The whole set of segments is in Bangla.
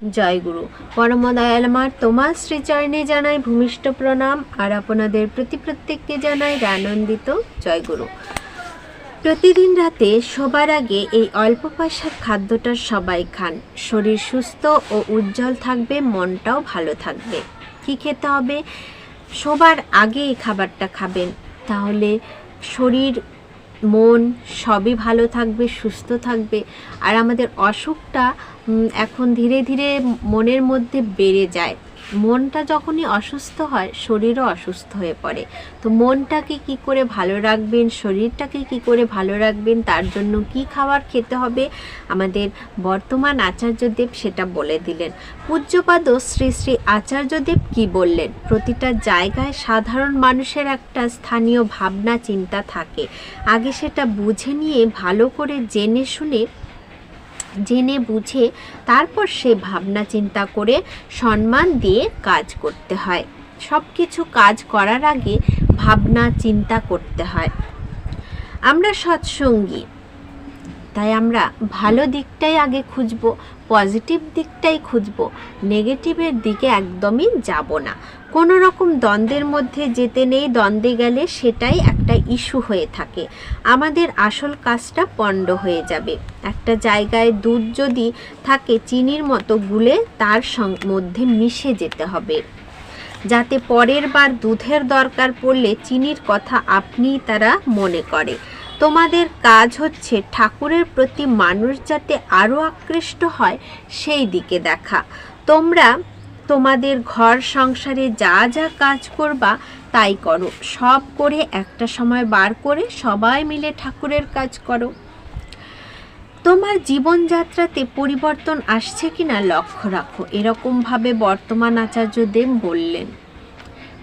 জয়গুরু। পরম দয়ালমার তোমার শ্রীচরণে জানাই ভূমিষ্ঠ প্রণাম, আর আপনাদের প্রতি প্রত্যেককে জানাই আনন্দিত জয়গুরু। প্রতিদিন রাতে সবার আগে এই অল্প পয়সার খাদ্যটা সবাই খান। শরীর সুস্থ ও উজ্জ্বল থাকবে, মনটাও ভালো থাকবে। কি খেতে হবে? সবার আগে এই খাবারটা খাবেন। তাহলে শরীর মন, সবই ভালো থাকবে, সুস্থ থাকবে। আর আমাদের অসুখটা এখন ধীরে ধীরে মনের মধ্যে বেড়ে যায়। মনটা যখনই অসুস্থ হয়, শরীরও অসুস্থ হয়ে পড়ে। তো মনটাকে কি করে ভালো রাখবেন, শরীরটাকে কি করে ভালো রাখবেন, তার জন্য কি খাবার খেতে হবে? আমাদের বর্তমান আচার্যদেব সেটা বলে দিলেন। পূজ্যপাদ শ্রী শ্রী আচার্যদেব কি বললেন? প্রতিটা জায়গায় সাধারণ মানুষের একটা স্থানীয় ভাবনা, চিন্তা থাকে। আগে সেটা বুঝে নিয়ে, ভালো করে জেনে শুনে জেনে বুঝে তারপর সে ভাবনা চিন্তা করে সম্মান দিয়ে কাজ করতে হয়। সব কিছু কাজ করার আগে ভাবনা চিন্তা করতে হয়। আমরা সৎসঙ্গী, তাই আমরা ভালো দিকটাই আগে খুঁজব পজিটিভ দিকটাই খুঁজব, নেগেটিভের দিকে একদমই যাব না। কোনো রকম দ্বন্দ্বের মধ্যে যেতে নেই, দ্বন্দ্বে গেলে সেটাই একটা ইস্যু হয়ে থাকে। আমাদের আসল কাজটা পণ্ড হয়ে যাবে। একটা জায়গায় দুধ যদি থাকে, চিনির মতো গুলে তার মধ্যে মিশে যেতে হবে। যাতে পরের বার দুধের দরকার পড়লে চিনির কথা আপনিই তারা মনে করে। তোমাদের কাজ হচ্ছে ঠাকুরের প্রতি মানুষ যাতে আরও আকৃষ্ট হয়, সেই দিকে দেখা। তোমরা তোমাদের ঘর সংসারে যা যা কাজ করবা, তাই করো। সব করে একটা সময় বার করে সবাই মিলে ঠাকুরের কাজ করো। তোমার জীবনযাত্রাতে পরিবর্তন আসছে কিনা লক্ষ্য রাখো। এরকমভাবে বর্তমান আচার্য দেব বললেন,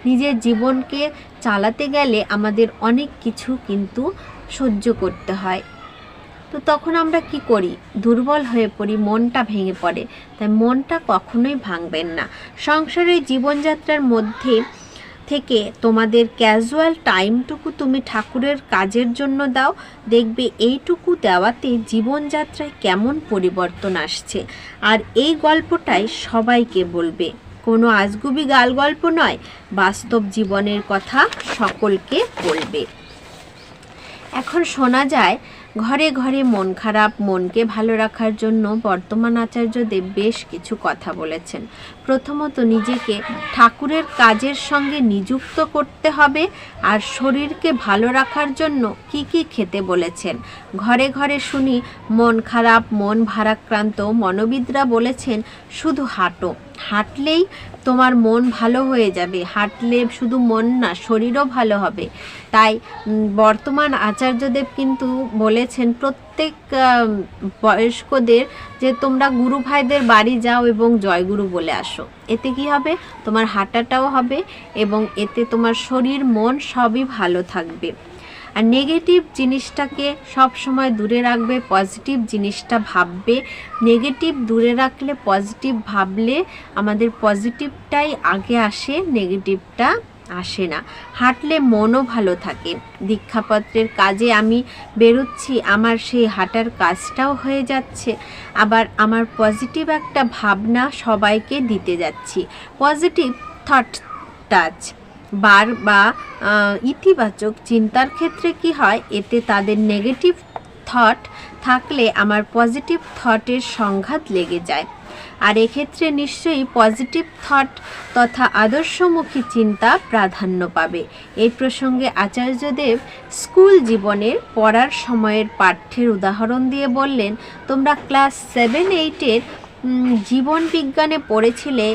নিজের জীবনকে চালাতে গেলে আমাদের অনেক কিছু কিন্তু সহ্য করতে হয়। তো তখন আমরা কি করি? দুর্বল হয়ে পড়ি, মনটা ভেঙে পড়ে। তাই মনটা কখনোই ভাঙবেন না। সংসারের জীবনযাত্রার মধ্যে থেকে তোমাদের ক্যাজুয়াল টাইমটুকু তুমি ঠাকুরের কাজের জন্য দাও। দেখবে এইটুকু দেওয়াতে জীবনযাত্রায় কেমন পরিবর্তন আসছে। আর এই গল্পটাই সবাইকে বলবে। কোনো আজগুবি গাল গল্প নয়, বাস্তব জীবনের কথা সকলকে বলবে। এখন শোনা যায়, ঘরে ঘরে মন খারাপ, মনকে ভালো রাখার জন্য বর্তমান আচার্যদেব বেশ কিছু কথা বলেছেন। প্রথমত নিজেকে ঠাকুরের কাজের সঙ্গে নিযুক্ত করতে হবে আর শরীরকে ভালো রাখার জন্য কি কি খেতে বলেছেন। ঘরে ঘরে শুনি, মন খারাপ, মন ভারাক্রান্ত মনোবিদরা বলেছেন, শুধু হাঁটো। হাঁটলেই তোমার মন ভালো হয়ে যাবে। হাঁটলে শুধু মন না, শরীরও ভালো হবে। তাই বর্তমান আচার্যদেব কিন্তু বলেছেন, প্রত্যেক বয়স্কদের যে তোমরা গুরু ভাইদের বাড়ি যাও এবং জয়গুরু বলে আসো। এতে কি হবে? তোমার হাঁটাটাও হবে এবং এতে তোমার শরীর, মন সবই ভালো থাকবে। আর নেগেটিভ জিনিসটাকে সব সময় দূরে রাখবে পজিটিভ জিনিসটা ভাববে। নেগেটিভ দূরে রাখলে পজিটিভ ভাবলে আমাদের পজিটিভটাই আগে আসে নেগেটিভটা আসে না। হাঁটলে মনও ভালো থাকে। দীক্ষাপত্রের কাজে আমি বেরোচ্ছি, আমার সেই হাঁটার কাজটাও হয়ে যাচ্ছে। আবার আমার পজিটিভ একটা ভাবনা সবাইকে দিতে যাচ্ছি। পজিটিভ থট টাচ বার বা ইতিবাচক চিন্তার ক্ষেত্রে কি হয়? এতে তাদের নেগেটিভ থট থাকলে আমার পজিটিভ থটের সংঘাত লেগে যায়। আর এক্ষেত্রে নিশ্চয়ই পজিটিভ থট তথা আদর্শমুখী চিন্তা প্রাধান্য পাবে। এই প্রসঙ্গে আচার্যদেব স্কুল জীবনের পড়ার সময়ের পাঠ্যের উদাহরণ দিয়ে বললেন, তোমরা ক্লাস সেভেন এইটের জীবন বিজ্ঞানে পড়েছিলে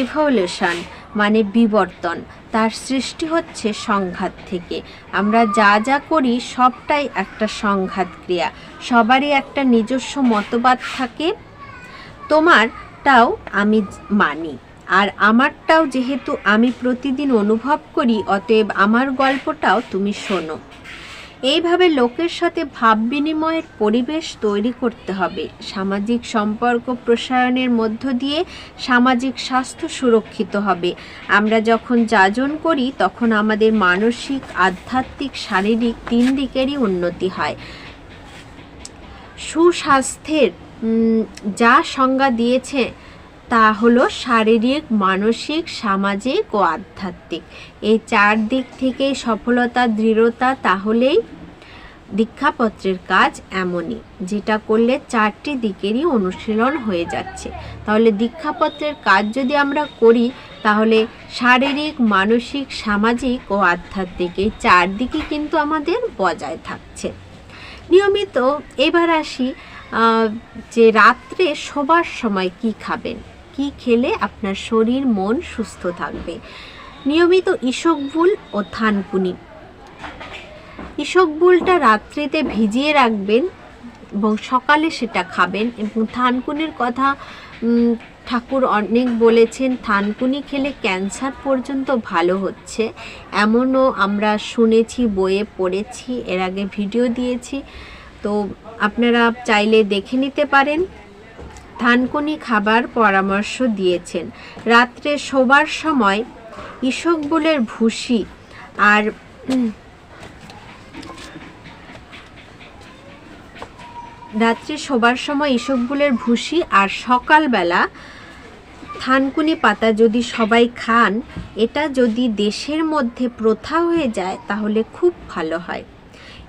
ইভলিউশন মানে বিবর্তন। তার সৃষ্টি হচ্ছে সংঘাত থেকে। আমরা যা যা করি, সবটাই একটা সংঘাত ক্রিয়া। সবারই একটা নিজস্ব মতবাদ থাকে। তোমারটাও আমি মানি। আর আমারটাও যেহেতু আমি প্রতিদিন অনুভব করি, অতএব আমার গল্পটাও তুমি শোনো। এইভাবে লোকের সাথে ভাব বিনিময়ের পরিবেশ তৈরি করতে হবে। সামাজিক সম্পর্ক প্রসারণের মধ্য দিয়ে সামাজিক স্বাস্থ্য সুরক্ষিত হবে। আমরা যখন যাজন করি, তখন আমাদের মানসিক, আধ্যাত্মিক, শারীরিক তিন দিকেরই উন্নতি হয়। সুস্বাস্থ্যের যা সংজ্ঞা দিয়েছে তা হলো শারীরিক, মানসিক, সামাজিক ও আধ্যাত্মিক। এই চার দিক থেকে সফলতা, দৃঢ়তা তাহলেই দীক্ষাপত্রের কাজ এমনই, যেটা করলে চারটি দিকেরই অনুশীলন হয়ে যাচ্ছে। তাহলে দীক্ষাপত্রের কাজ যদি আমরা করি, তাহলে শারীরিক, মানসিক, সামাজিক ও আধ্যাত্মিক এই চারদিকে কিন্তু আমাদের বজায় থাকছে। নিয়মিত এবার আসি যে রাত্রে শোবার সময় কি খাবেন? কি খেলে আপনার শরীর, মন সুস্থ থাকবে? নিয়মিত ইসবগুল ও থানকুনি ইসবগুলটা রাত্রিতে ভিজিয়ে রাখবেন এবং সকালে সেটা খাবেন এবং থানকুনির কথা ঠাকুর অনেক বলেছেন থানকুনি খেলে ক্যান্সার পর্যন্ত ভালো হচ্ছে। এমনও আমরা শুনেছি, বইয়ে পড়েছি, এর আগে ভিডিও দিয়েছি। তো আপনারা চাইলে দেখে নিতে পারেন। থানকুনি খাবার পরামর্শ দিয়েছেন। রাত্রে শোবার সময় ইসবগুলের ভুসি আর রাত্রে শোবার সময় ইসবগুলের ভুসি আর সকালবেলা থানকুনি পাতা যদি সবাই খান, এটা যদি দেশের মধ্যে প্রথা হয়ে যায়, তাহলে খুব ভালো হয়।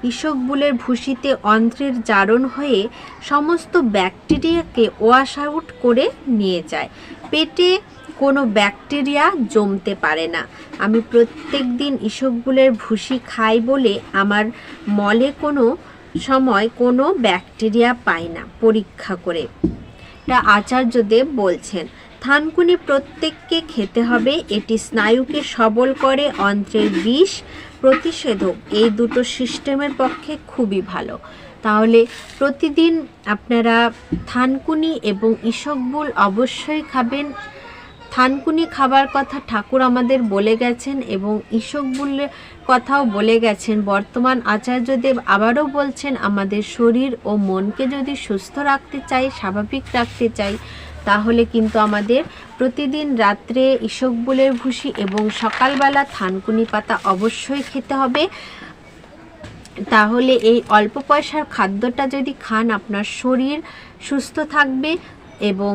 ইসবগুলের ভুসিতে অন্ত্রের জারণ হয়ে সমস্ত ব্যাকটেরিয়াকে ওয়াশ আউট করে নিয়ে যায়। পেটে কোনো ব্যাকটেরিয়া জমতে পারে না। আমি প্রত্যেক দিন ইসবগুলের ভুসি খাই বলে আমার মলে কোনো সময় কোনো ব্যাকটেরিয়া পাই না, পরীক্ষা করে। এটা আচার্যদেব বলছেন থানকুনি প্রত্যেককে খেতে হবে। এটি স্নায়ুকে সবল করে, অন্ত্রের বিষ প্রতিষেধক। এই দুটো সিস্টেমের পক্ষে খুবই ভালো। তাহলে প্রতিদিন আপনারা থানকুনি এবং ইসবগুল অবশ্যই খাবেন। থানকুনি খাবার কথা ঠাকুর আমাদের বলে গেছেন এবং ইসবগুলের কথাও বলে গেছেন। বর্তমান আচার্যদেব আবারও বলছেন, আমাদের শরীর ও মনকে যদি সুস্থ রাখতে চাই, স্বাভাবিক রাখতে চাই তাহলে কিন্তু আমাদের প্রতিদিন রাত্রে ইসবগুলের ভুসি এবং সকালবেলা থানকুনি পাতা অবশ্যই খেতে হবে। তাহলে এই অল্প পয়সার খাদ্যটা যদি খান, আপনার শরীর সুস্থ থাকবে এবং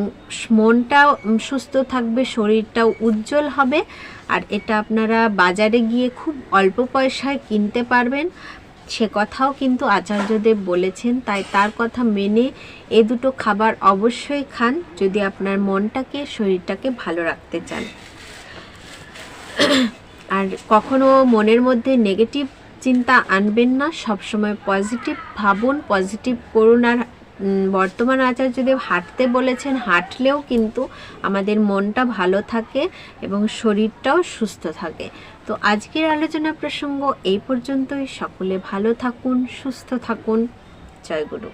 মনটাও সুস্থ থাকবে, শরীরটাও উজ্জ্বল হবে। আর এটা আপনারা বাজারে গিয়ে খুব অল্প পয়সায় কিনতে পারবেন। সে কথাও কিন্তু আচার্যদেব বলেছেন, তাই তার কথা মেনে এ দুটো খাবার অবশ্যই খান যদি আপনার মনটাকে, শরীরটাকে ভালো রাখতে চান। আর কখনো মনের মধ্যে নেগেটিভ চিন্তা আনবেন না, সবসময় পজিটিভ ভাবুন পজিটিভ করুন, আর বর্তমান আচার্যদেব হাঁটতে বলেছেন, হাঁটলেও কিন্তু আমাদের মনটা ভালো থাকে এবং শরীরটাও সুস্থ থাকে। তো আজকের আলোচনা প্রসঙ্গ এই পর্যন্তই। সকলে ভালো থাকুন, সুস্থ থাকুন। জয় গুরু।